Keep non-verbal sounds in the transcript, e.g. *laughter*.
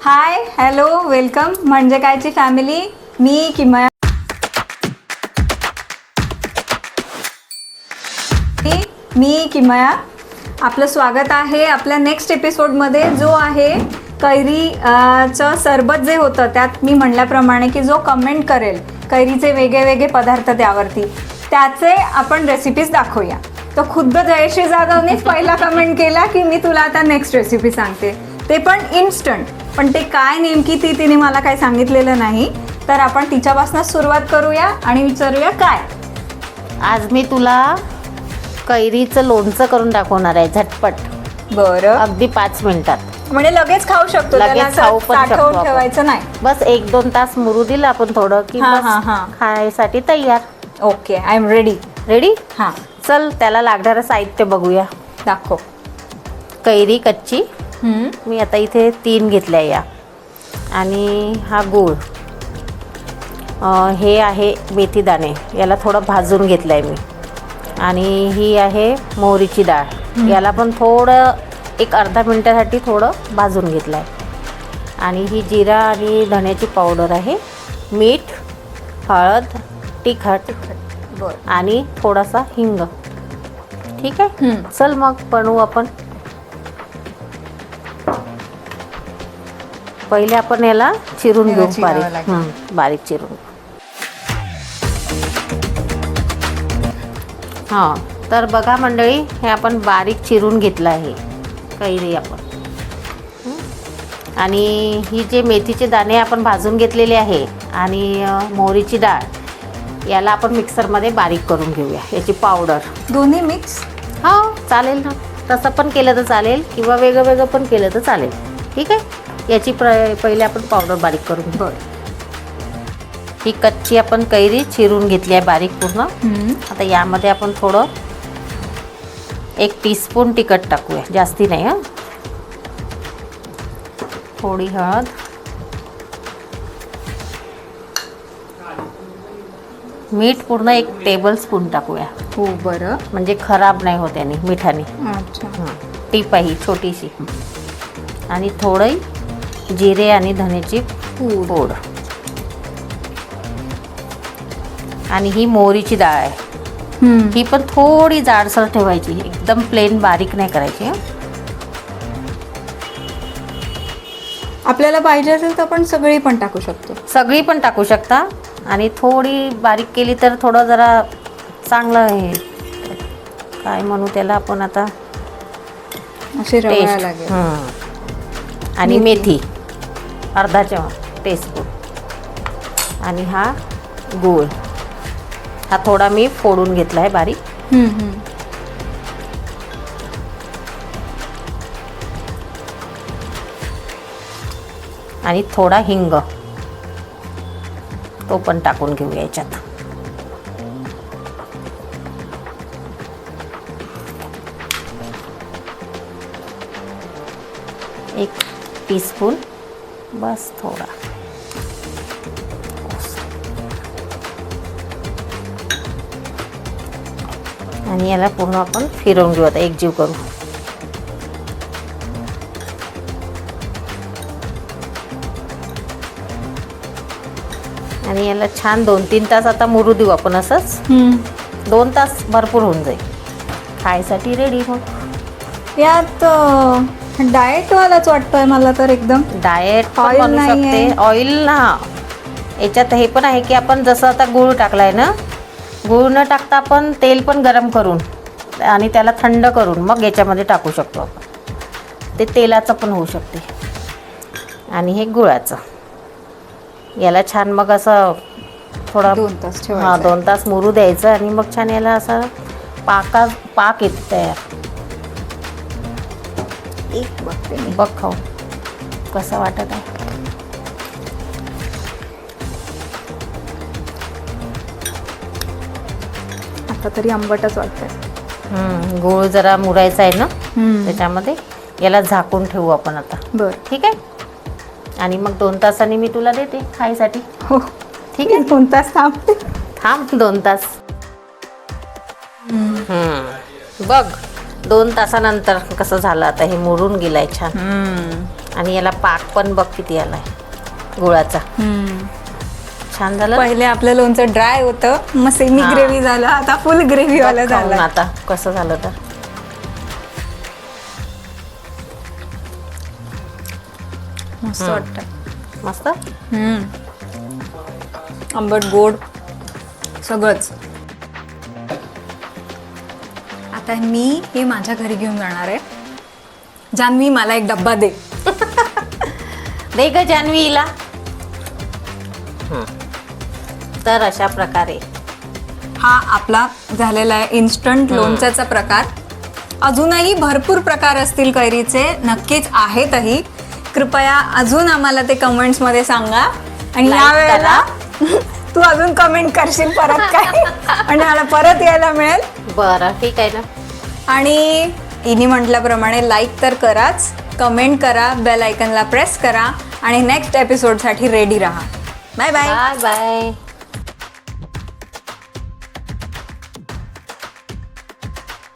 Hi hello welcome म्हणजे कायची family मी किमया मी किमया आपलं स्वागत आहे आपल्या नेक्स्ट एपिसोडमध्ये जो आहे कैरी सरबत जे होतं त्यात मी म्हणल्याप्रमाणे की जो कमेंट करेल कैरीचे वेगळे वेगळे पदार्थ त्यावरती त्याचे आपण रेसिपीज दाखवूया. तर खुद्द जयश्री जाधवनेच पहिला कमेंट केला की मी तुला आता नेक्स्ट रेसिपी सांगते. ते पण इन्स्टंट पण ते काय नेमकी ती तिने मला काही सांगितलेलं नाही. तर आपण तिच्यापासूनच सुरुवात करूया आणि विचारूया काय. आज मी तुला कैरीचं लोणचं करून दाखवणार आहे झटपट. बरं. अगदी पाच मिनिटात. म्हणजे लगेच खाऊ शकतो लगेच त्याला असं खाऊ पण शकतो साठवून आपण. ठेवायचं नाही. बस एक दोन तास मुरू दिलं आपण थोडं की हा, बस हा, हा. खायसाठी तयार. Okay I am ready. Ready हां. चल त्याला लागणारं साहित्य बघूया. दाखव. कैरी कच्ची मी आता इथे तीन घेतल्या या. आणि हा गूळ. हे आहे मेथी दाणे याला थोडं भाजून घेतलं आहे मी. आणि ही आहे मोहरीची डाळ. याला पण थोडं एक अर्धा मिनटासाठी थोडं भाजून घेतलं आहे आणि ही जिरा आणि धण्याची पावडर आहे. मीठ हळद तिखट आणि थोडासा हिंग. ठीक आहे. चल मग बनवू आपण. पहिले आपण याला चिरून घेऊ बारीक. हं, बारीक चिरून. हां तर बघा मंडळी हे आपण बारीक चिरून घेतलं आहे. कैरी आपण. हं? आणि ही जे मेथीचे दाणे आपण भाजून घेतलेले आहे आणि अ, मोहरीची डाळ याला आपण मिक्सरमध्ये बारीक करून घेऊया. याची पावडर. दोन्ही मिक्स? हा चालेल ना. तसं पण केलं तर चालेल किंवा वेगळं वेगळं पण केलं तर चालेल. ठीक आहे? याची प्र पहिले आपण पावडर बारीक करून घेऊ. ही कच्ची आपण कैरी चिरून घेतली आहे बारीक पूर्ण. आता यामध्ये आपण थोडं एक टीस्पून तिखट टाकूया. जास्ती नाही हां. थोडी हळद. मीठ पूर्ण एक टेबल स्पून टाकूया. हो बरं. म्हणजे खराब नाही होत याने मिठाने. अच्छा. हं, टीप आहे छोटीशी. आणि थोडं जिरे आणि धनेची पूड. आणि ही मोहरीची डाळ आहे. ही पण थोडी जाडसर ठेवायची. एकदम प्लेन बारीक नाही करायची. आपल्याला पाहिजे असेल तर आपण सगळी पण टाकू शकतो. सगळी पण टाकू शकता. आणि थोडी बारीक केली तर थोडं जरा चांगलं हे काय म्हणू त्याला आपण आता? असे लागेल. हं. आणि मेथी. अर्धा चमच टेस्पून आणि हा गूळ. हा थोडा मी फोडून घेतला आहे बारीक. आणि थोडा हिंग. तो पण टाकून घेऊया याच्यात. एक टीस्पून बस थोडा. आणि याला पूर्ण आपण फिरवून घेऊ. आता एकजीव करू. आणि याला छान दोन तीन तास आता मुरू देऊ आपण असंच. दोन तास भरपूर होऊन जाईल. खायसाठी रेडी मग. यात डाएट वालाच वाटतोय मला तर एकदम. डाएट पण Oil बनू नाही आहे. शकते. ऑइल ना. याच्यात हे पण आहे की आपण जसं आता गूळ टाकलाय ना गूळ न टाकता आपण तेल पण गरम करून आणि त्याला थंड करून मग याच्यामध्ये टाकू शकतो आपण. ते तेलाचं पण होऊ शकते. आणि हे गुळाचं. याला छान मग असं थोडा दोन तास हा ठेवायचं दोन तास मुरू द्यायचं आणि मग छान याला असं पाका पाक येत तयार. एक बघते मी. बघ खाऊ कसं वाटत आहे? आता तरी आंबटच वाटतंय. गूळ जरा मुरायचा आहे ना. त्याच्यामध्ये याला झाकून ठेवू आपण आता. बर. ठीक आहे? आणि मग दोन तासांनी मी तुला देते खायसाठी. हो. ठीक आहे? दोन तास थांबते थांब दोन तास. बघ. दोन तासानंतर कसं झालं आता हे मुरून गेलंय छान. आणि याला पाक पण बघ किती आलाय गुळाचा. छान झालं? पहिले आपलं लोणचं ड्राय होतं मग सेमी. ग्रेव्ही झालं आता फुल ग्रेव्ही वाला झालं आता कसं झालं तर. मस्त वाटतं. मस्त. आंबट गोड सगळंच. आता मी हे माझ्या घरी घेऊन जाणार आहे. जान्हवी मला एक डब्बा दे. दे ग जान्हवी हिला हं. तर अशा प्रकारे. हा आपला झालेला आहे इन्स्टंट लोणच्याचा प्रकार. अजूनही भरपूर प्रकार असतील कैरीचे नक्कीच आहेतही. कृपया अजून आम्हाला ते कमेंट्समध्ये सांगा. आणि Like या वेळेला *laughs* तू अजून कमेंट करशील परत काय? *laughs* आणि मला परत यायला मिळेल. बरं ठीक आहे ना. आणि इनी म्हटल्याप्रमाणे लाईक तर कराच कमेंट करा बेल आयकनला प्रेस करा आणि नेक्स्ट एपिसोडसाठी रेडी राहा. Bye bye bye bye